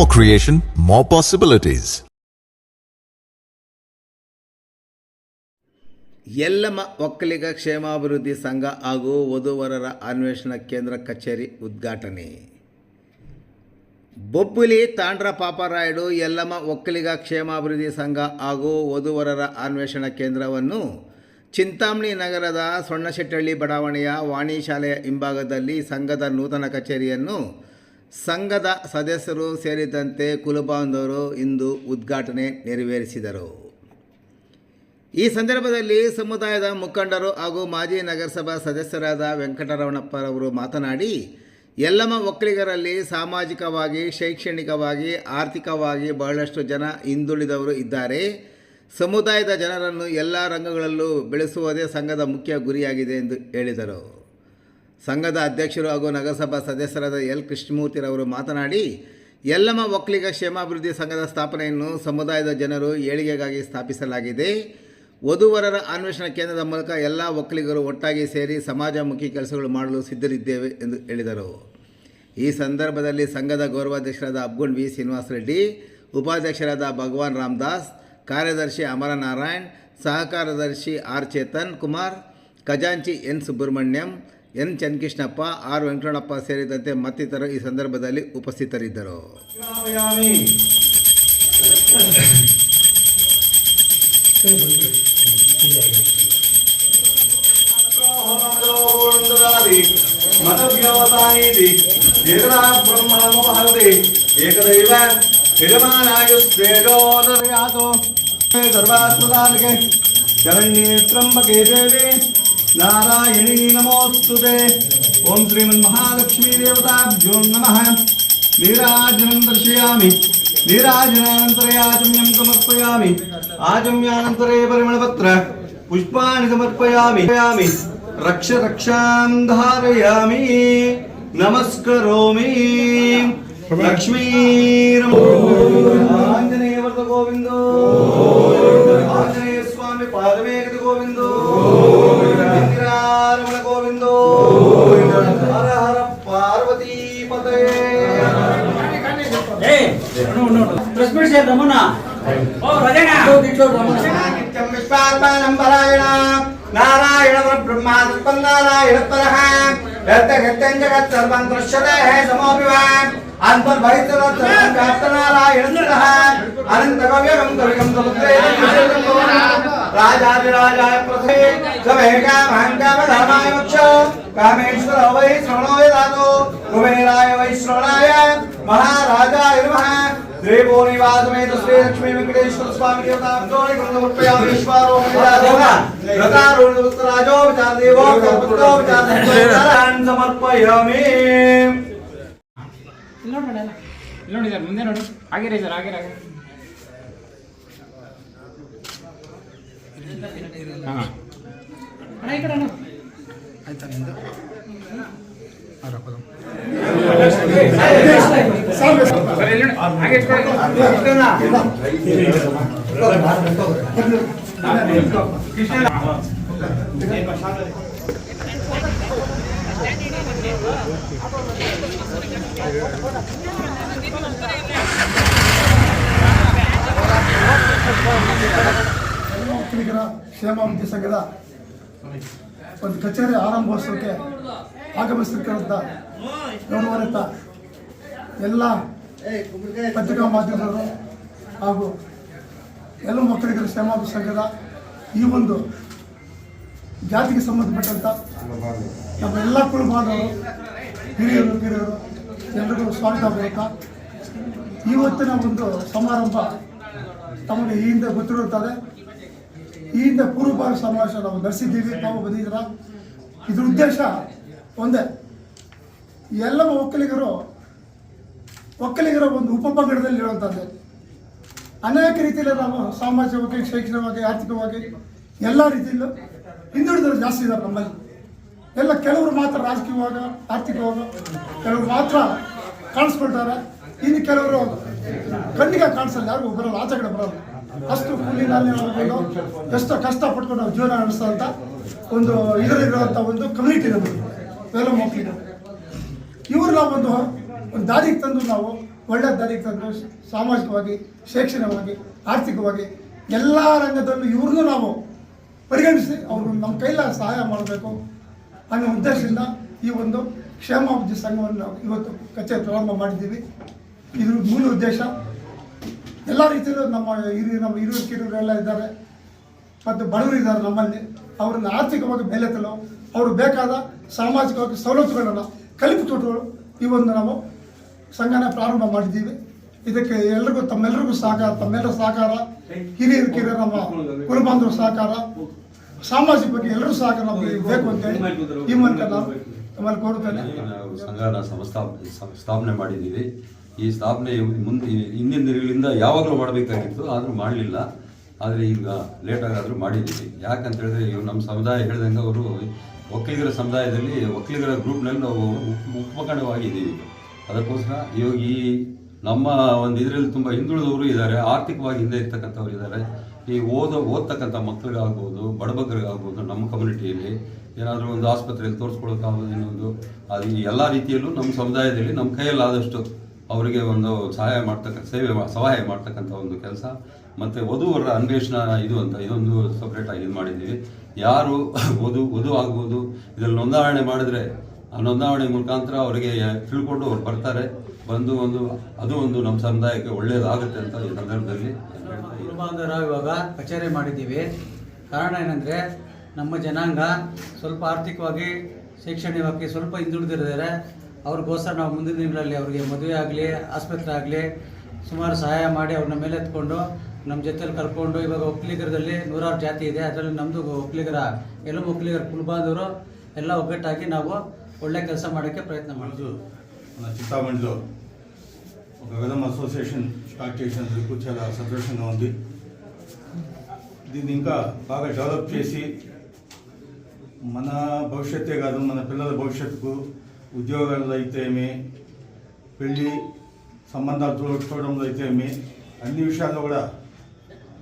more creation, more possibilities. Yellamma Okkaliga ಕ್ಷೇಮಾಭಿವೃದ್ಧಿ ಸಂಘ ಹಾಗೂ ವಧುವರರ ಅನ್ವೇಷಣಾ ಕೇಂದ್ರ ಕಚೇರಿ ಉದ್ಘಾಟನೆ ಬೊಬ್ಬುಲಿ ತಾಂಡ್ರ ಪಾಪರಾಯುಡು ಯಲ್ಲಮ್ಮ ಒಕ್ಕಲಿಗ ಕ್ಷೇಮಾಭಿವೃದ್ಧಿ ಸಂಘ ಹಾಗೂ ವಧುವರರ ಅನ್ವೇಷಣಾ ಕೇಂದ್ರವನ್ನು ಚಿಂತಾಮಣಿ ನಗರದ ಸೊಣ್ಣಶೆಟ್ಟಳ್ಳಿ ಬಡಾವಣೆಯ ವಾಣಿ ಶಾಲೆಯ ಹಿಂಭಾಗದಲ್ಲಿ ಸಂಘದ ನೂತನ ಕಚೇರಿಯನ್ನು ಸಂಘದ ಸದಸ್ಯರು ಸೇರಿದಂತೆ ಕುಲಬಾಂಧವರು ಇಂದು ಉದ್ಘಾಟನೆ ನೆರವೇರಿಸಿದರು. ಈ ಸಂದರ್ಭದಲ್ಲಿ ಸಮುದಾಯದ ಮುಖಂಡರು ಹಾಗೂ ಮಾಜಿ ನಗರಸಭಾ ಸದಸ್ಯರಾದ ವೆಂಕಟರಮಣಪ್ಪರವರು ಮಾತನಾಡಿ, ಎಲ್ಲಮ್ಮ ಒಕ್ಕಲಿಗರಲ್ಲಿ ಸಾಮಾಜಿಕವಾಗಿ, ಶೈಕ್ಷಣಿಕವಾಗಿ, ಆರ್ಥಿಕವಾಗಿ ಬಹಳಷ್ಟು ಜನ ಹಿಂದುಳಿದವರು ಇದ್ದಾರೆ. ಸಮುದಾಯದ ಜನರನ್ನು ಎಲ್ಲ ರಂಗಗಳಲ್ಲೂ ಬೆಳೆಸುವುದೇ ಸಂಘದ ಮುಖ್ಯ ಗುರಿಯಾಗಿದೆ ಎಂದು ಹೇಳಿದರು. ಸಂಘದ ಅಧ್ಯಕ್ಷರು ಹಾಗೂ ನಗರಸಭಾ ಸದಸ್ಯರಾದ ಎಲ್ ಕೃಷ್ಣಮೂರ್ತಿರವರು ಮಾತನಾಡಿ ಎಲ್ಲಮ್ಮ ಒಕ್ಕಲಿಗ ಕ್ಷೇಮಾಭಿವೃದ್ಧಿ ಸಂಘದ ಸ್ಥಾಪನೆಯನ್ನು ಸಮುದಾಯದ ಜನರು ಏಳಿಗೆಗಾಗಿ ಸ್ಥಾಪಿಸಲಾಗಿದೆ. ವಧುವರರ ಅನ್ವೇಷಣಾ ಕೇಂದ್ರದ ಮೂಲಕ ಎಲ್ಲ ಒಕ್ಕಲಿಗರು ಒಟ್ಟಾಗಿ ಸೇರಿ ಸಮಾಜಮುಖಿ ಕೆಲಸಗಳು ಮಾಡಲು ಸಿದ್ಧರಿದ್ದೇವೆ ಎಂದು ಹೇಳಿದರು. ಈ ಸಂದರ್ಭದಲ್ಲಿ ಸಂಘದ ಗೌರವಾಧ್ಯಕ್ಷರಾದ ಅಬ್ಗುಣ್ ವಿ. ಶ್ರೀನಿವಾಸ ರೆಡ್ಡಿ, ಉಪಾಧ್ಯಕ್ಷರಾದ ಭಗವಾನ್ ರಾಮದಾಸ್ ಕಾರ್ಯದರ್ಶಿ ಅಮರನಾರಾಯಣ್, ಸಹಕಾರದರ್ಶಿ ಆರ್ ಚೇತನ್ ಕುಮಾರ್, ಖಜಾಂಚಿ N Subramanyam N Channakrishnappa R Venkatannappa ಸೇರಿದಂತೆ ಮತ್ತಿತರರು ಈ ಸಂದರ್ಭದಲ್ಲಿ ಉಪಸ್ಥಿತರಿದ್ದರು. ಏಕದೈವ ಸರ್ವಾತ್ಮದಾನಿಗೆ ಶರಣ್ಯೇ ತ್ರಂಬಕೆ ದೇವಿ. నారాయణీ నమోస్తుతే ఓం శ్రీమన్మహాలక్ష్మీ దేవతాభ్యో నమ. నీరాజనం దర్శయామి నీరాజనానంతరే ఆచమ్యం సమర్పయామి. ఆచమ్యానంతరే పరిమళపత్ర. పుష్పాన్ని సమర్పయామి. రక్ష రక్షాం ధారయామి. నమస్కరోమి. లక్ష్మీరం ఆంజనేయ వర్త గోవిందో. ఆంజనేయ స్వామి పాదవేకట గోవిందో. రమణ గోవిందో హర హర పార్వతీ పదే నారాయణ బ్రహ్మా నారాయణ పర జగత్ సర్వం దృశ్యతే సమోపి राजाधिराजाय प्रथे सभे काम काम धर्माय वक्ष कामेश्वर वै श्रवणो वेदातो कुबेराय वै श्रवणाय महाराजाय नमः देवो में तो लक्ष्मी वेंकटेश्वर स्वामी देवता दोने गुरु कृपया ईश्वरो मिलादोगा रता रोण राजो विचार देवो पुत्रो विचार समर्पयामि। ಇಲ್ಲಿ ನೋಡಿ ಎಲ್ಲ ಇಲ್ಲಿ ನೋಡಿ ಸರ್ ಮುಂದೆ ನೋಡು. ಆಗಿರಿ ಸರ್ ಆಗಿರ ಹಾಗೆ ಹಾಂ. ಅಣ್ಣ ಈ ಕಡೆ ಅಣ್ಣ ಸರ್ ಇಲ್ಲಿ ನೋಡಿ. ಹಾಗೆ ಇಟ್ಕೊಳ್ಳಿ. ಒಕ್ಕಲಿಗರ ಕ್ಷೇಮಾಭಿವೃದ್ಧಿ ಸಂಘದ ಒಂದು ಕಚೇರಿ ಆರಂಭೋತ್ಸವಕ್ಕೆ ಆಗಮಿಸಿರ್ತಕ್ಕಂಥ ಗೌರವಾನ್ವಿತ ಎಲ್ಲ ಪತ್ರಿಕಾ ಮಾಧ್ಯಮದವರು ಹಾಗೂ ಎಲ್ಲ ಒಕ್ಕಲಿಗರ ಕ್ಷೇಮಾಭಿವೃದ್ಧಿ ಸಂಘದ ಈ ಒಂದು ಜಾತಿಗೆ ಸಂಬಂಧಪಟ್ಟಂಥ ನಮ್ಮೆಲ್ಲ ಕುಲಬಾಂಧವರು ಹಿರಿಯರು ಕಿರಿಯರು ಎಲ್ರಿಗೂ ಸ್ವಾಗತ ಬೇಕಾ? ಇವತ್ತಿನ ಒಂದು ಸಮಾರಂಭ ತಮಗೆ ಈ ಹಿಂದೆ ಗೊತ್ತಿರುತ್ತದೆ ಈ ಹಿಂದೆ ಪೂರ್ವಭಾವಿ ಸಮಾವೇಶ ನಾವು ನಡೆಸಿದ್ದೀವಿ, ತಾವು ಬಂದಿದ್ದೀರ? ಇದ್ರ ಉದ್ದೇಶ ಒಂದೇ, ಎಲ್ಲ ಒಕ್ಕಲಿಗರು, ಒಕ್ಕಲಿಗರ ಒಂದು ಉಪಪಂಗಡದಲ್ಲಿ ಇರುವಂಥದ್ದು ಅನೇಕ ರೀತಿಯಲ್ಲಿ ನಾವು ಸಾಮಾಜಿಕವಾಗಿ, ಶೈಕ್ಷಣಿಕವಾಗಿ, ಆರ್ಥಿಕವಾಗಿ, ಎಲ್ಲ ರೀತಿಯಲ್ಲೂ ಹಿಂದುಳಿದವರು ಜಾಸ್ತಿ ಇದ್ದಾರೆ ನಮ್ಮಲ್ಲಿ. ಎಲ್ಲ ಕೆಲವರು ಮಾತ್ರ ರಾಜಕೀಯವಾಗ, ಆರ್ಥಿಕವಾಗ ಕೆಲವರು ಮಾತ್ರ ಕಾಣಿಸ್ಕೊಳ್ತಾರೆ. ಇನ್ನು ಕೆಲವರು ಕಣ್ಣಿಗೆ ಕಾಣಿಸಲ್ಲ, ಯಾರಿಗೂ ಬರಲ್ಲ, ಆಚೆ ಕಡೆ ಬರಲ್ಲ. ಅಷ್ಟು ಕೂಲಿ ಮಾಡ್ಕೊಂಡು ಎಷ್ಟೋ ಕಷ್ಟ ಪಟ್ಕೊಂಡು ನಾವು ಜೀವನ ನಡೆಸೋಂಥ ಒಂದು ಇದರಲ್ಲಿರುವಂಥ ಒಂದು ಕಮ್ಯುನಿಟಿ ನಮಗೆ ಎಲ್ಲ ಮಕ್ಕಳಿಗೆ. ಇವ್ರು ನಾವು ಒಂದು ಒಂದು ದಾರಿಗೆ ತಂದು ನಾವು ಒಳ್ಳೆ ದಾರಿಗೆ ತಂದು ಸಾಮಾಜಿಕವಾಗಿ, ಶೈಕ್ಷಣಿಕವಾಗಿ, ಆರ್ಥಿಕವಾಗಿ ಎಲ್ಲ ರಂಗದಲ್ಲೂ ಇವ್ರನ್ನೂ ನಾವು ಪರಿಗಣಿಸಿ ಅವರು ನಮ್ಮ ಕೈಲ ಸಹಾಯ ಮಾಡಬೇಕು. ಅನ್ನೋ ಉದ್ದೇಶದಿಂದ ಈ ಒಂದು ಕ್ಷೇಮಾಭಿವೃದ್ಧಿ ಸಂಘವನ್ನು ನಾವು ಇವತ್ತು ಕಚೇರಿ ಪ್ರಾರಂಭ ಮಾಡಿದ್ದೀವಿ. ಇದ್ರ ಮೂಲ ಉದ್ದೇಶ ಎಲ್ಲ ರೀತಿಯಲ್ಲೂ ನಮ್ಮ ಹಿರಿಯ ನಮ್ಮ ಹಿರಿಯರು ಕಿರಿಯರು ಎಲ್ಲ ಇದ್ದಾರೆ. ಮತ್ತು ಬಡವರು ಇದ್ದಾರೆ ನಮ್ಮಲ್ಲಿ. ಅವರನ್ನು ಆರ್ಥಿಕವಾಗಿ ಬೆಲೆತ್ತಲು ಅವರು ಬೇಕಾದ ಸಾಮಾಜಿಕವಾಗಿ ಸವಲತ್ತುಗಳನ್ನು ಕಲ್ಪಿಕೊಟ್ಟು ಈ ಒಂದು ನಾವು ಸಂಘನ ಪ್ರಾರಂಭ ಮಾಡಿದ್ದೀವಿ. ಇದಕ್ಕೆ ಎಲ್ರಿಗೂ ತಮ್ಮೆಲ್ಲರಿಗೂ ಸಹಕಾರ ತಮ್ಮೆಲ್ಲರ ಸಹಕಾರ ಹಿರಿಯರು ಕಿರಿಯರು ನಮ್ಮ ಕುಲಬಾಂಧವರು ಸಹಕಾರ ಸಾಮಾಜಿಕವಾಗಿ ಎಲ್ಲರೂ ಸಹಕಾರ ನಮಗೆ ಬೇಕು ಅಂತೇಳಿ ಈ ಮೂಲಕ ನಾನು ತಮ್ಮಲ್ಲಿ ಕೋರುತ್ತೇನೆ. ನಾವು ಸಂಘನ ಸಂಸ್ಥಾಪ ಸ್ಥಾಪನೆ ಮಾಡಿದ್ದೀವಿ. ಈ ಸ್ಥಾಪನೆ ಮುಂದೆ ಹಿಂದಿನ ದಿನಗಳಿಂದ ಯಾವಾಗಲೂ ಮಾಡಬೇಕಾಗಿತ್ತು ಆದರೂ ಮಾಡಲಿಲ್ಲ. ಆದರೆ ಈಗ ಲೇಟಾಗಾದರೂ ಮಾಡಿದ್ದೀವಿ. ಯಾಕಂತ ಹೇಳಿದ್ರೆ ಇವು ನಮ್ಮ ಸಮುದಾಯ ಹೇಳ್ದಂಗೆ ಅವರು ಒಕ್ಕಲಿಗರ ಸಮುದಾಯದಲ್ಲಿ ಒಕ್ಕಲಿಗರ ಗ್ರೂಪ್ನಲ್ಲಿ ನಾವು ಉಪ- ಉಪಕರಣವಾಗಿದ್ದೀವಿ ಅದಕ್ಕೋಸ್ಕರ ಇವಾಗ ಈ ನಮ್ಮ ಒಂದು ಇದರಲ್ಲಿ ತುಂಬ ಹಿಂದುಳಿದವರು ಇದ್ದಾರೆ ಆರ್ಥಿಕವಾಗಿ ಹಿಂದೆ ಇರ್ತಕ್ಕಂಥವ್ರು ಇದ್ದಾರೆ. ಈ ಓದೋ, ಓದ್ತಕ್ಕಂಥ ಮಕ್ಕಳಿಗಾಗ್ಬೋದು, ಬಡಬಗ್ಗರಿಗಾಗ್ಬೋದು, ನಮ್ಮ ಕಮ್ಯುನಿಟಿಯಲ್ಲಿ ಏನಾದರೂ ಒಂದು ಆಸ್ಪತ್ರೆಯಲ್ಲಿ ತೋರಿಸ್ಕೊಳ್ಳೋಕ್ಕಾಗೋದು ಇನ್ನೊಂದು ಅದು ಈ ಎಲ್ಲ ರೀತಿಯಲ್ಲೂ ನಮ್ಮ ಸಮುದಾಯದಲ್ಲಿ ನಮ್ಮ ಕೈಯಲ್ಲಾದಷ್ಟು ಅವರಿಗೆ ಒಂದು ಸಹಾಯ ಮಾಡ್ತಕ್ಕ, ಸೇವೆ ಸಹಾಯ ಮಾಡ್ತಕ್ಕಂಥ ಒಂದು ಕೆಲಸ. ಮತ್ತು ವಧುವರ ಅನ್ವೇಷಣಾ ಇದು ಅಂತ, ಇದೊಂದು ಸಪ್ರೇಟಾಗಿ ಇದು ಮಾಡಿದ್ದೀವಿ. ಯಾರು ವಧು ವಧು ಆಗ್ಬೋದು, ಇದರಲ್ಲಿ ನೋಂದಾವಣೆ ಮಾಡಿದ್ರೆ ನೋಂದಾವಣೆ ಮುಖಾಂತರ ಅವರಿಗೆ ತಿಳ್ಕೊಂಡು ಅವ್ರು ಬರ್ತಾರೆ. ಬಂದು ಒಂದು, ಅದು ಒಂದು ನಮ್ಮ ಸಮುದಾಯಕ್ಕೆ ಒಳ್ಳೆಯದಾಗುತ್ತೆ ಅಂತ ಈ ಸಂದರ್ಭದಲ್ಲಿ. ಕುಲಬಾಂಧವರ ಇವಾಗ ಕಚೇರಿ ಮಾಡಿದ್ದೀವಿ. ಕಾರಣ ಏನಂದರೆ ನಮ್ಮ ಜನಾಂಗ ಸ್ವಲ್ಪ ಆರ್ಥಿಕವಾಗಿ, ಶೈಕ್ಷಣಿಕವಾಗಿ ಸ್ವಲ್ಪ ಹಿಂದುಳಿದಿದ್ದಾರೆ. ಅವ್ರಿಗೋಸ್ಕರ ನಾವು ಮುಂದಿನ ದಿನಗಳಲ್ಲಿ ಅವರಿಗೆ ಮದುವೆ ಆಗಲಿ, ಆಸ್ಪತ್ರೆ ಆಗಲಿ ಸುಮಾರು ಸಹಾಯ ಮಾಡಿ ಅವ್ರನ್ನ ಮೇಲೆ ಎತ್ಕೊಂಡು ನಮ್ಮ ಜೊತೆಲಿ ಕರ್ಕೊಂಡು ಇವಾಗ ಒಕ್ಕಲಿಗರದಲ್ಲಿ ನೂರಾರು ಜಾತಿ ಇದೆ. ಅದರಲ್ಲಿ ನಮ್ಮದು ಒಕ್ಕಲಿಗರ, ಎಲ್ಲ ಒಕ್ಕಲಿಗರ ಕುಲಬಾಂಧವರು ಎಲ್ಲ ಒಗ್ಗಟ್ಟಾಗಿ ನಾವು ಒಳ್ಳೆ ಕೆಲಸ ಮಾಡೋಕ್ಕೆ ప్రయత్నం ಮಾಡ್ತೀವಿ మన చింతామణిలో ఒక విధం అసోసియేషన్ స్టార్ట్ చేసినందుకు చాలా సంతోషంగా ఉంది దీన్ని ఇంకా బాగా డెవలప్ చేసి మన భవిష్యత్తే కాదు మన పిల్లల భవిష్యత్తుకు ఉద్యోగాలు అయితే ఏమి పెళ్ళి సంబంధాలు చూ- చూడడంలో అయితే ఏమి అన్ని విషయాల్లో కూడా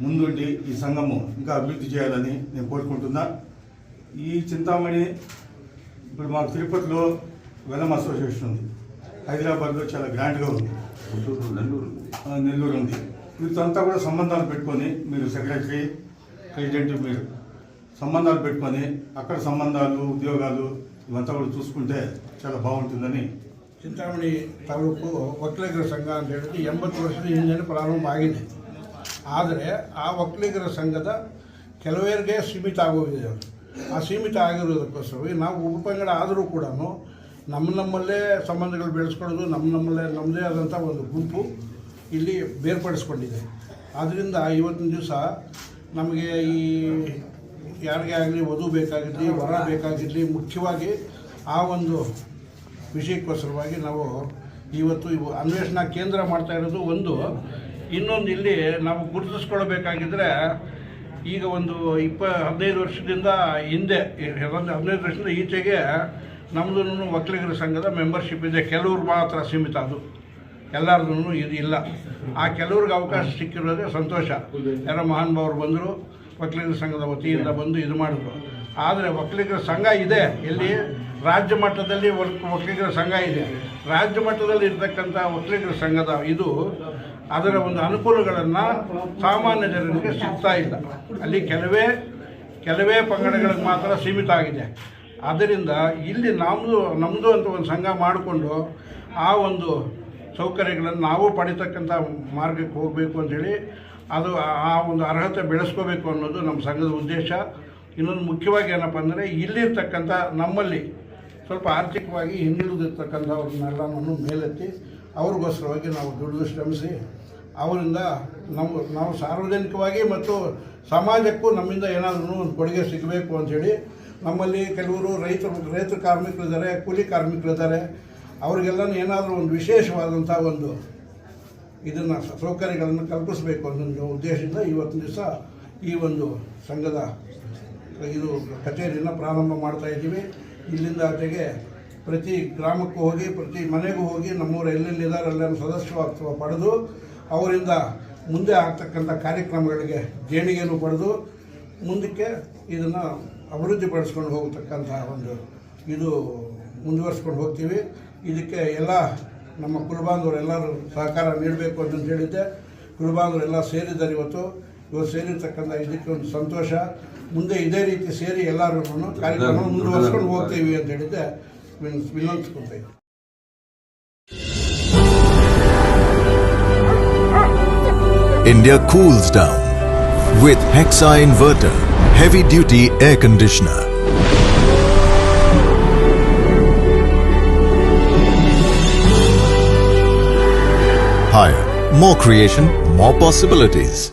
ముందుండి ఈ సంఘము ఇంకా అభివృద్ధి చేయాలని నేను కోరుకుంటున్నా ఈ చింతామణి ఇప్పుడు మాకు తిరుపతిలో వెలం అసోసియేషన్ ఉంది. హైదరాబాద్లో చాలా గ్రాండ్గా ఉంది. గుంటూరు నెల్లూరు నెల్లూరు ఉంది. వీటితో కూడా సంబంధాలు పెట్టుకొని మీరు సెక్రటరీ ప్రెసిడెంట్ మీరు సంబంధాలు పెట్టుకొని అక్కడ సంబంధాలు ఉద్యోగాలు ఇవంతా కూడా చూసుకుంటే చాలా బాగుంటుందని చింతామణి తాలూకు ಒಕ್ಕಲಿಗರ సంఘాలు ಅಂತ ಹೇಳಿದ್ರೆ వర్షం ವರ್ಷದ ప్రారంభం ఆగింది. ఆదరే ఆ ಆ ಒಕ್ಕಲಿಗರ కెలవేరుగా ಕೆಲವರಿಗೆ ಸೀಮಿತ ಆ ಸೀಮಿತ ಆಗಿರೋದಕ್ಕೋಸ್ಕರವಾಗಿ ನಾವು ಉಪಪಂಗಡ ಆದರೂ ಕೂಡ ನಮ್ಮ ನಮ್ಮಲ್ಲೇ ಸಂಬಂಧಗಳು ಬೆಳೆಸ್ಕೊಳ್ಳೋದು, ನಮ್ಮ ನಮ್ಮಲ್ಲೇ, ನಮ್ಮದೇ ಆದಂಥ ಒಂದು ಗುಂಪು ಇಲ್ಲಿ ಬೇರ್ಪಡಿಸ್ಕೊಂಡಿದೆ. ಆದ್ದರಿಂದ ಇವತ್ತಿನ ದಿವಸ ನಮಗೆ ಈ ಯಾರಿಗೇ ಆಗಲಿ ವಧು ಬೇಕಾಗಿರಲಿ, ವರ ಬೇಕಾಗಿರಲಿ ಮುಖ್ಯವಾಗಿ ಆ ಒಂದು ವಿಷಯಕ್ಕೋಸ್ಕರವಾಗಿ ನಾವು ಇವತ್ತು ಇವು ಅನ್ವೇಷಣಾ ಕೇಂದ್ರ ಮಾಡ್ತಾ ಇರೋದು ಒಂದು. ಇನ್ನೊಂದು ಇಲ್ಲಿ ನಾವು ಗುರುತಿಸ್ಕೊಳ್ಬೇಕಾಗಿದ್ರೆ ಈಗ ಒಂದು ಇಪ್ಪ ಹದಿನೈದು ವರ್ಷದಿಂದ ಹಿಂದೆ ಒಂದು ಹದಿನೈದು ವರ್ಷದಿಂದ ಈಚೆಗೆ ನಮ್ಮದು ಒಕ್ಕಲಿಗರ ಸಂಘದ ಮೆಂಬರ್ಶಿಪ್ ಇದೆ. ಕೆಲವ್ರು ಮಾತ್ರ ಸೀಮಿತ ಅದು. ಎಲ್ಲರದೂ ಇದು ಇಲ್ಲ. ಆ ಕೆಲವ್ರಿಗೆ ಅವಕಾಶ ಸಿಕ್ಕಿರೋದೇ ಸಂತೋಷ. ಯಾರೋ ಮಹಾನುಭಾವರು ಬಂದರು ಒಕ್ಕಲಿಗರ ಸಂಘದ ವತಿಯಿಂದ ಬಂದು ಇದು ಮಾಡಿದ್ರು. ಆದರೆ ಒಕ್ಕಲಿಗರ ಸಂಘ ಇದೆ. ಇಲ್ಲಿ ರಾಜ್ಯ ಮಟ್ಟದಲ್ಲಿ ಒಕ್- ಒಕ್ಕಲಿಗರ ಸಂಘ ಇದೆ. ರಾಜ್ಯ ಮಟ್ಟದಲ್ಲಿ ಇರ್ತಕ್ಕಂಥ ಒಕ್ಕಲಿಗರ ಸಂಘದ ಇದು ಅದರ ಒಂದು ಅನುಕೂಲಗಳನ್ನು ಸಾಮಾನ್ಯ ಜನರಿಗೆ ಸಿಗ್ತಾ ಇಲ್ಲ. ಅಲ್ಲಿ ಕೆಲವೇ ಕೆಲವೇ ಪಂಗಡಗಳಿಗೆ ಮಾತ್ರ ಸೀಮಿತ ಆಗಿದೆ. ಆದ್ದರಿಂದ ಇಲ್ಲಿ ನಮ್ಮದು ನಮ್ಮದು ಅಂತ ಒಂದು ಸಂಘ ಮಾಡಿಕೊಂಡು ಆ ಒಂದು ಸೌಕರ್ಯಗಳನ್ನು ನಾವು ಪಡಿತಕ್ಕಂಥ ಮಾರ್ಗಕ್ಕೆ ಹೋಗಬೇಕು ಅಂಥೇಳಿ ಅದು ಆ ಒಂದು ಅರ್ಹತೆ ಬೆಳೆಸ್ಕೋಬೇಕು ಅನ್ನೋದು ನಮ್ಮ ಸಂಘದ ಉದ್ದೇಶ. ಇನ್ನೊಂದು ಮುಖ್ಯವಾಗಿ ಏನಪ್ಪ ಅಂದರೆ ಇಲ್ಲಿರ್ತಕ್ಕಂಥ ನಮ್ಮಲ್ಲಿ ಸ್ವಲ್ಪ ಆರ್ಥಿಕವಾಗಿ ಹಿಂದುಳಿದಿರ್ತಕ್ಕಂಥವ್ರನ್ನೆಲ್ಲನೂ ಮೇಲೆತ್ತಿ ಅವ್ರಿಗೋಸ್ಕರವಾಗಿ ನಾವು ದುಡಿದು ಶ್ರಮಿಸಿ ಅವರಿಂದ ನಮ್ಮ ನಾವು ಸಾರ್ವಜನಿಕವಾಗಿ ಮತ್ತು ಸಮಾಜಕ್ಕೂ ನಮ್ಮಿಂದ ಏನಾದರೂ ಒಂದು ಕೊಡುಗೆ ಸಿಗಬೇಕು ಅಂಥೇಳಿ ನಮ್ಮಲ್ಲಿ ಕೆಲವರು ರೈತರು, ರೈತ ಕಾರ್ಮಿಕರಿದ್ದಾರೆ ಕೂಲಿ ಕಾರ್ಮಿಕರಿದ್ದಾರೆ ಅವರಿಗೆಲ್ಲನೂ ಏನಾದರೂ ಒಂದು ವಿಶೇಷವಾದಂಥ ಒಂದು ಇದನ್ನು, ಸೌಕರ್ಯಗಳನ್ನು ಕಲ್ಪಿಸಬೇಕು ಅನ್ನೋ ಉದ್ದೇಶದಿಂದ ಇವತ್ತಿನ ದಿವಸ ಈ ಒಂದು ಸಂಘದ ಇದು ಕಚೇರಿಯನ್ನು ಪ್ರಾರಂಭ ಮಾಡ್ತಾ ಇದ್ದೀವಿ. ಇಲ್ಲಿಂದ ಆಚೆಗೆ ಪ್ರತಿ ಗ್ರಾಮಕ್ಕೂ ಹೋಗಿ, ಪ್ರತಿ ಮನೆಗೂ ಹೋಗಿ ನಮ್ಮೂರು ಎಲ್ಲೆಲ್ಲಿದ್ದಾರೆ ಅಲ್ಲೆಲ್ಲ ಸದಸ್ಯತ್ವ ಪಡೆದು, ಅವರಿಂದ ಮುಂದೆ ಆಗ್ತಕ್ಕಂಥ ಕಾರ್ಯಕ್ರಮಗಳಿಗೆ ದೇಣಿಗೆಯನ್ನು ಪಡೆದು, ಮುಂದಕ್ಕೆ ಇದನ್ನು ಅಭಿವೃದ್ಧಿಪಡಿಸ್ಕೊಂಡು ಹೋಗತಕ್ಕಂಥ ಒಂದು ಇದು ಮುಂದುವರಿಸ್ಕೊಂಡು ಹೋಗ್ತೀವಿ. ಇದಕ್ಕೆ ಎಲ್ಲ ನಮ್ಮ ಕುಲಬಾಂಧವರು ಎಲ್ಲರೂ ಸಹಕಾರ ನೀಡಬೇಕು ಅಂತಂದು ಹೇಳಿದ್ದೆ. ಕುಲಬಾಂಧವರು ಎಲ್ಲ ಸೇರಿದ್ದಾರೆ ಇವತ್ತು. ಇವತ್ತು ಸೇರಿರ್ತಕ್ಕಂಥ ಇದಕ್ಕೆ ಒಂದು ಸಂತೋಷ ಮುಂದೆ ಇದೇ ರೀತಿ ಸೇರಿ ಎಲ್ಲರೂ ಕಾರ್ಯಕ್ರಮ ಮುಂದುವರಿಸ್ಕೊಂಡು ಹೋಗ್ತೀವಿ ಅಂತ ಹೇಳಿದ್ದೆ ವಿನ್- ವಿನಂತಿಸ್ಕೊಳ್ತಾ ಇದ್ದೀನಿ. India cools down with Hexa Inverter Heavy Duty Air Conditioner. Higher, more creation, more possibilities.